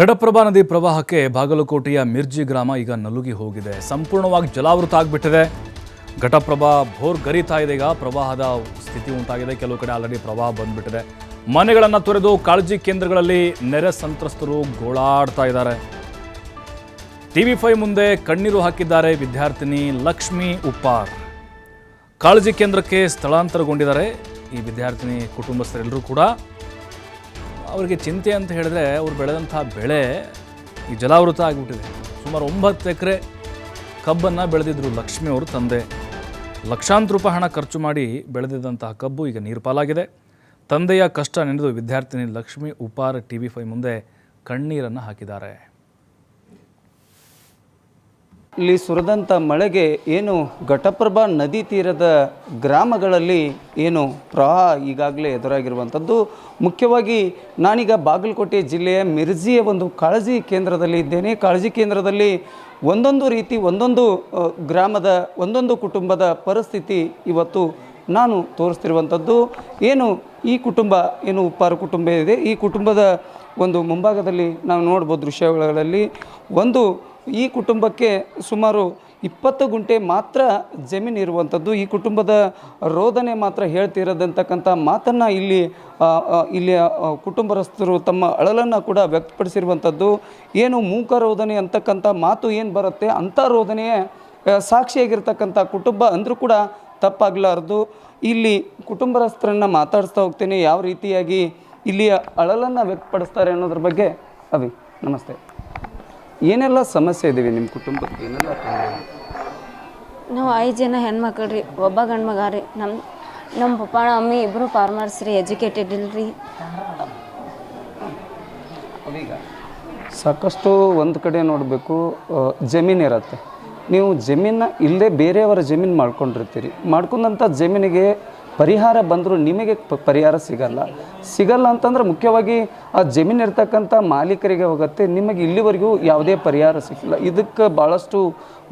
ಘಟಪ್ರಭಾ ನದಿ ಪ್ರವಾಹಕ್ಕೆ ಬಾಗಲಕೋಟೆಯ ಮಿರ್ಜಿ ಗ್ರಾಮ ಈಗ ನಲುಗಿ ಹೋಗಿದೆ. ಸಂಪೂರ್ಣವಾಗಿ ಜಲಾವೃತ ಆಗಿಬಿಟ್ಟಿದೆ. ಘಟಪ್ರಭಾ ಭೋರ್ ಗರಿತಾ ಇದೆ. ಈಗ ಪ್ರವಾಹದ ಸ್ಥಿತಿ ಉಂಟಾಗಿದೆ. ಕೆಲವು ಕಡೆ ಆಲ್ರೆಡಿ ಪ್ರವಾಹ ಬಂದ್ಬಿಟ್ಟಿದೆ. ಮನೆಗಳನ್ನು ತೊರೆದು ಕಾಳಜಿ ಕೇಂದ್ರಗಳಲ್ಲಿ ನೆರೆ ಸಂತ್ರಸ್ತರು ಗೋಳಾಡ್ತಾ ಇದ್ದಾರೆ. ಟಿವಿ ಫೈ ಮುಂದೆ ಕಣ್ಣೀರು ಹಾಕಿದ್ದಾರೆ ವಿದ್ಯಾರ್ಥಿನಿ ಲಕ್ಷ್ಮಿ ಉಪ್ಪಾರ್. ಕಾಳಜಿ ಕೇಂದ್ರಕ್ಕೆ ಸ್ಥಳಾಂತರಗೊಂಡಿದ್ದಾರೆ ಈ ವಿದ್ಯಾರ್ಥಿನಿ ಕುಟುಂಬಸ್ಥರೆಲ್ಲರೂ ಕೂಡ. ಅವರಿಗೆ ಚಿಂತೆ ಅಂತ ಹೇಳಿದ್ರೆ ಅವ್ರು ಬೆಳೆದಂಥ ಬೆಳೆ ಈ ಜಲಾವೃತ ಆಗಿಬಿಟ್ಟಿದೆ. ಸುಮಾರು ಒಂಬತ್ತು ಎಕರೆ ಕಬ್ಬನ್ನು ಬೆಳೆದಿದ್ರು ಲಕ್ಷ್ಮಿ ಅವರು ತಂದೆ. ಲಕ್ಷಾಂತರ ರೂಪಾಯಿ ಹಣ ಖರ್ಚು ಮಾಡಿ ಬೆಳೆದಿದ್ದಂತಹ ಕಬ್ಬು ಈಗ ನೀರ್ಪಾಲಾಗಿದೆ. ತಂದೆಯ ಕಷ್ಟ ನೆನೆದು ವಿದ್ಯಾರ್ಥಿನಿ ಲಕ್ಷ್ಮಿ ಉಪಾರ ಟಿ ವಿ ಫೈ ಮುಂದೆ ಕಣ್ಣೀರನ್ನು ಹಾಕಿದ್ದಾರೆ. ಇಲ್ಲಿ ಸುರಿದಂಥ ಮಳೆಗೆ ಏನು ಘಟಪ್ರಭಾ ನದಿ ತೀರದ ಗ್ರಾಮಗಳಲ್ಲಿ ಏನು ಪ್ರವಾಹ ಈಗಾಗಲೇ ಎದುರಾಗಿರುವಂಥದ್ದು. ಮುಖ್ಯವಾಗಿ ನಾನೀಗ ಬಾಗಲಕೋಟೆ ಜಿಲ್ಲೆಯ ಮಿರ್ಜಿಯ ಒಂದು ಕಾಳಜಿ ಕೇಂದ್ರದಲ್ಲಿ ಇದ್ದೇನೆ. ಕಾಳಜಿ ಕೇಂದ್ರದಲ್ಲಿ ಒಂದೊಂದು ರೀತಿ, ಒಂದೊಂದು ಗ್ರಾಮದ, ಒಂದೊಂದು ಕುಟುಂಬದ ಪರಿಸ್ಥಿತಿ ಇವತ್ತು ನಾನು ತೋರಿಸ್ತಿರುವಂಥದ್ದು. ಏನು ಈ ಕುಟುಂಬ, ಏನು ಉಪ್ಪಾರು ಕುಟುಂಬ ಇದೆ. ಈ ಕುಟುಂಬದ ಒಂದು ಮುಂಭಾಗದಲ್ಲಿ ನಾವು ನೋಡ್ಬೋದು ದೃಶ್ಯಗಳಲ್ಲಿ ಒಂದು ಈ ಕುಟುಂಬಕ್ಕೆ ಸುಮಾರು ಇಪ್ಪತ್ತು ಗುಂಟೆ ಮಾತ್ರ ಜಮೀನು ಇರುವಂಥದ್ದು. ಈ ಕುಟುಂಬದ ರೋದನೆ ಮಾತ್ರ ಹೇಳ್ತಿರೋದಂತಕ್ಕಂಥ ಮಾತನ್ನು ಇಲ್ಲಿ ಇಲ್ಲಿಯ ಕುಟುಂಬಸ್ಥರು ತಮ್ಮ ಅಳಲನ್ನು ಕೂಡ ವ್ಯಕ್ತಪಡಿಸಿರುವಂಥದ್ದು. ಏನು ಮೂಕ ರೋದನೆ ಅಂತಕ್ಕಂಥ ಮಾತು ಏನು ಬರುತ್ತೆ? ಅಂಥ ರೋದನೆಯೇ ಸಾಕ್ಷಿಯಾಗಿರ್ತಕ್ಕಂಥ ಕುಟುಂಬ ಅಂದರೂ ಕೂಡ ತಪ್ಪಾಗಲಾರ್ದು. ಇಲ್ಲಿ ಕುಟುಂಬಸ್ಥರನ್ನು ಮಾತಾಡಿಸ್ತಾ ಹೋಗ್ತೇನೆ. ಯಾವ ರೀತಿಯಾಗಿ ಇಲ್ಲಿಯ ಅಳಲನ್ನು ವ್ಯಕ್ತಪಡಿಸ್ತಾರೆ ಅನ್ನೋದ್ರ ಬಗ್ಗೆ ಅವಿ ನಮಸ್ತೆ. ಏನೆಲ್ಲ ಸಮಸ್ಯೆ ಇದ್ದೀವಿ ನಿಮ್ಮ ಕುಟುಂಬಕ್ಕೆ ಏನೆಲ್ಲ ತೊಂದರೆ? ನಾವು ಐದು ಜನ ಹೆಣ್ಮಕ್ಳು ರೀ ಒಬ್ಬ ಗಂಡು ಮಗ ರೀ ನಮ್ಮ ನಮ್ಮ ಪಪ್ಪ ಅಮ್ಮಿ ಇಬ್ಬರು ಫಾರ್ಮರ್ಸ್ ರೀ ಎಜುಕೇಟೆಡ್ ಇಲ್ರಿ. ಸಾಕಷ್ಟು ಒಂದು ಕಡೆ ನೋಡಬೇಕು ಜಮೀನು ಇರತ್ತೆ. ನೀವು ಜಮೀನ ಇಲ್ಲದೆ ಬೇರೆಯವರ ಜಮೀನು ಮಾಡ್ಕೊಂಡಿರ್ತೀರಿ. ಮಾಡ್ಕೊಂಡಂಥ ಜಮೀನಿಗೆ ಪರಿಹಾರ ಬಂದರೂ ನಿಮಗೆ ಪರಿಹಾರ ಸಿಗಲ್ಲ. ಸಿಗಲ್ಲ ಅಂತಂದ್ರೆ ಮುಖ್ಯವಾಗಿ ಆ ಜಮೀನು ಇರ್ತಕ್ಕಂಥ ಮಾಲೀಕರಿಗೆ ಹೋಗುತ್ತೆ. ನಿಮಗೆ ಇಲ್ಲಿವರೆಗೂ ಯಾವುದೇ ಪರಿಹಾರ ಸಿಕ್ಕಿಲ್ಲ. ಇದಕ್ಕೆ ಭಾಳಷ್ಟು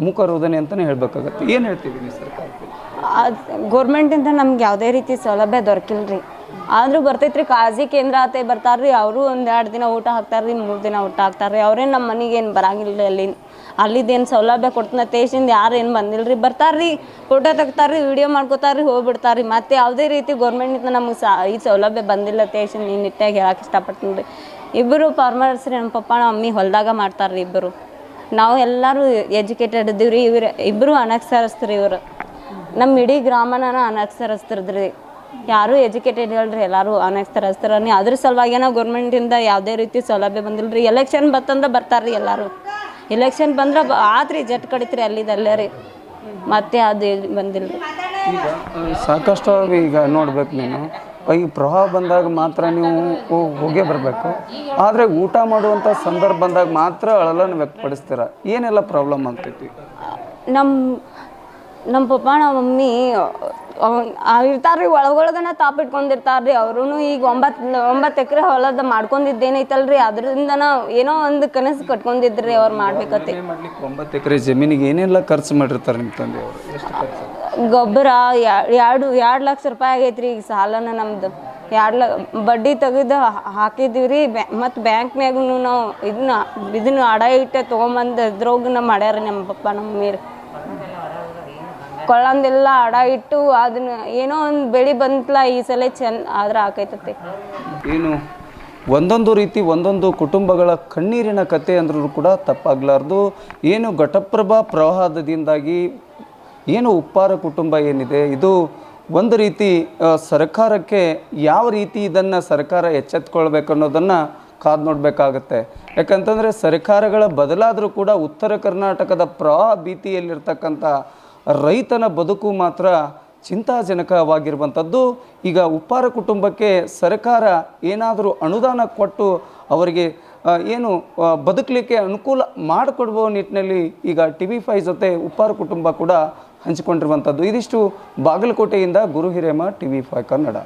ಮೂಕರೋಧನೆ ಅಂತಲೇ ಹೇಳಬೇಕಾಗತ್ತೆ. ಏನು ಹೇಳ್ತೀವಿ ಸರ್ಕಾರಕ್ಕೆ ಗೌರ್ಮೆಂಟಿಂದ ನಮ್ಗೆ ಯಾವುದೇ ರೀತಿ ಸೌಲಭ್ಯ ದೊರಕಿಲ್ಲ ರೀ ಆದರೂ ಬರ್ತೈತ್ರಿ, ಕಾಳಜಿ ಕೇಂದ್ರ ಆತೆ ರೀ ಅವರು ಒಂದು ಎರಡು ದಿನ ಊಟ ಹಾಕ್ತಾರ್ರಿ ಮೂರು ದಿನ ಊಟ ಹಾಕ್ತಾರ್ರಿ. ಅವ್ರೇನು ನಮ್ಮ ಮನೆಗೆ ಏನು ಬರಂಗಿಲ್ಲ ಅಲ್ಲಿ. ಅಲ್ಲಿದ್ದೇನು ಸೌಲಭ್ಯ ಕೊಡ್ತನ ತೇಶಿಂದ ಯಾರು ಏನು ಬಂದಿಲ್ಲ ರೀ ಬರ್ತಾರ್ರಿ ಫೋಟೋ ತೆಗ್ತಾರ್ರಿ ವಿಡಿಯೋ ಹೋಗ್ಬಿಡ್ತಾರೆ ಹೋಗ್ಬಿಡ್ತಾರ್ರಿ. ಮತ್ತೆ ಯಾವುದೇ ರೀತಿ ಗೌರ್ಮೆಂಟಿಂದ ನಮಗೆ ಈ ಸೌಲಭ್ಯ ಬಂದಿಲ್ಲ ತೇಜಿಂದ ಈ ನಿಟ್ಟಾಗಿ ಹೇಳಕ್ಕೆ ಇಷ್ಟಪಡ್ತೀನಿ ರೀ ಇಬ್ಬರು ಫಾರ್ಮರ್ಸ್ ರೀ ನಮ್ಮ ಪಪ್ಪ ನಮ್ಮ ಹೊಲ್ದಾಗ ಹೊಲದಾಗ ಮಾಡ್ತಾರ್ರಿ ಇಬ್ಬರು ನಾವು ಎಲ್ಲರೂ ಎಜುಕೇಟೆಡ್ ಇದ್ದೀವಿ ರೀ ಇವ್ರು ಇಬ್ಬರು ಅನಕ್ಷರಸ್ತ್ರಿ ಇವರು ನಮ್ಮ ಇಡೀ ಗ್ರಾಮನ ಅನಕ್ಷರಸ್ತರದ್ರಿ ಯಾರೂ ಎಜುಕೇಟೆಡ್ ಹೇಳ್ರಿ ಎಲ್ಲರೂ ಅನಕ್ಷರಸ್ತರ ನೀ ಅದ್ರ ಸಲುವಾಗಿ ನಾವು ಗೌರ್ಮೆಂಟಿಂದ ಯಾವುದೇ ರೀತಿ ಸೌಲಭ್ಯ ಬಂದಿಲ್ಲ ರೀ ಎಲೆಕ್ಷನ್ ಬತ್ತಂದ್ರೆ ಬರ್ತಾರೆ ರೀ ಎಲ್ಲರೂ. ಎಲೆಕ್ಷನ್ ಬಂದ್ರೆ ಆತ್ರಿ ಜಟ್ ಕಡಿತ್ರಿ ಅಲ್ಲಿದಲ್ಲೇ ರೀ. ಮತ್ತೆ ಅದು ಬಂದಿಲ್ಲ ರೀ ಈಗ ಆ, ಸಾಕಷ್ಟು ಈಗ ನೋಡ್ಬೇಕು ನೀನು. ಈ ಪ್ರವಾಹ ಬಂದಾಗ ಮಾತ್ರ ನೀವು ಹೋಗಿ ಹೋಗೇ ಬರಬೇಕು. ಆದರೆ ಊಟ ಮಾಡುವಂಥ ಸಂದರ್ಭ ಬಂದಾಗ ಮಾತ್ರ ಅಳಲನ್ನು ವ್ಯಕ್ತಪಡಿಸ್ತೀರ. ಏನೆಲ್ಲ ಪ್ರಾಬ್ಲಮ್ ಆಗ್ತೈತಿ? ನಮ್ಮ ನಮ್ಮ ಪಪ್ಪ ನಮ್ಮ ಮಮ್ಮಿ ಇರ್ತಾರ್ರಿ ಒಳಗೊಳಗನ ತಾಪಿಟ್ಕೊಂಡಿರ್ತಾರ್ರಿ. ಅವ್ರೂ ಈಗ ಒಂಬತ್ತು ಒಂಬತ್ತು ಎಕರೆ ಹೊಲದ ಮಾಡ್ಕೊಂಡಿದ್ದೇನೈತಲ್ರಿ. ಅದರಿಂದ ನಾವು ಏನೋ ಒಂದು ಕನಸು ಕಟ್ಕೊಂಡಿದ್ರಿ ಅವ್ರು ಮಾಡ್ಬೇಕತ್ತೆ ಮಾಡ್ಲಿಕ್ಕೆ ಒಂಬತ್ತು ಎಕರೆ ಜಮೀನಿಗೆ ಏನೆಲ್ಲ ಖರ್ಚು ಮಾಡಿರ್ತಾರೆ ನಿಮ್ಮ ತಂದೆ ಅವರು? ಖರ್ಚು? ಗೊಬ್ಬರ ಎರಡು ಎರಡು ಲಕ್ಷ ರೂಪಾಯಿ ಆಗೈತ್ರಿ ಈಗ ಸಾಲನ ನಮ್ದು. ಎರಡು ಲ ಬಡ್ಡಿ ತೆಗೆದು ಹಾಕಿದ್ದೀವಿ ರೀ ಬ್ಯಾ ಮತ್ತು ಬ್ಯಾಂಕ್ನ್ಯಾಗೂ ನಾವು ಇದನ್ನ ಇದನ್ನ ಅಡ ಇಟ್ಟೆ ತೊಗೊಂಬಂದು ನಮ್ಮ ಮಾಡ್ಯಾರ ನಮ್ಮ ಪಪ್ಪ ನಮ್ಮ ಮಮ್ಮೀರು ಕೊಳ್ಳಂದೆಲ್ಲ ಅಡ ಇಟ್ಟು ಅದನ್ನ ಏನೋ ಒಂದು ಬೆಳೆ ಬಂತಲ್ಲ ಈ ಸಲ ಚೆನ್ನ ಆದ್ರೆ ಆಕೈತತಿ. ಏನು, ಒಂದೊಂದು ರೀತಿ ಒಂದೊಂದು ಕುಟುಂಬಗಳ ಕಣ್ಣೀರಿನ ಕತೆ ಅಂದ್ರೂ ಕೂಡ ತಪ್ಪಾಗಲಾರ್ದು. ಏನು ಘಟಪ್ರಭಾ ಪ್ರವಾಹದಿಂದಾಗಿ ಏನು ಉಪ್ಪಾರ ಕುಟುಂಬ ಏನಿದೆ? ಇದು ಒಂದು ರೀತಿ ಸರ್ಕಾರಕ್ಕೆ ಯಾವ ರೀತಿ ಇದನ್ನು ಸರ್ಕಾರ ಎಚ್ಚೆತ್ಕೊಳ್ಬೇಕು ಅನ್ನೋದನ್ನು ಕಾದು ನೋಡಬೇಕಾಗತ್ತೆ. ಯಾಕಂತಂದರೆ ಸರ್ಕಾರಗಳ ಬದಲಾದರೂ ಕೂಡ ಉತ್ತರ ಕರ್ನಾಟಕದ ಪ್ರವಾಹ ಭೀತಿಯಲ್ಲಿರ್ತಕ್ಕಂಥ ರೈತನ ಬದುಕು ಮಾತ್ರ ಚಿಂತಾಜನಕವಾಗಿರುವಂಥದ್ದು. ಈಗ ಉಪ್ಪಾರ ಕುಟುಂಬಕ್ಕೆ ಸರ್ಕಾರ ಏನಾದರೂ ಅನುದಾನ ಕೊಟ್ಟು ಅವರಿಗೆ ಏನು ಬದುಕಲಿಕ್ಕೆ ಅನುಕೂಲ ಮಾಡಿಕೊಡುವ ನಿಟ್ಟಿನಲ್ಲಿ ಈಗ ಟಿ ವಿ ಫೈ ಜೊತೆ ಉಪ್ಪಾರ ಕುಟುಂಬ ಕೂಡ ಹಂಚಿಕೊಂಡಿರುವಂಥದ್ದು. ಇದಿಷ್ಟು ಬಾಗಲಕೋಟೆಯಿಂದ Guru Hiremath T V five Kannada.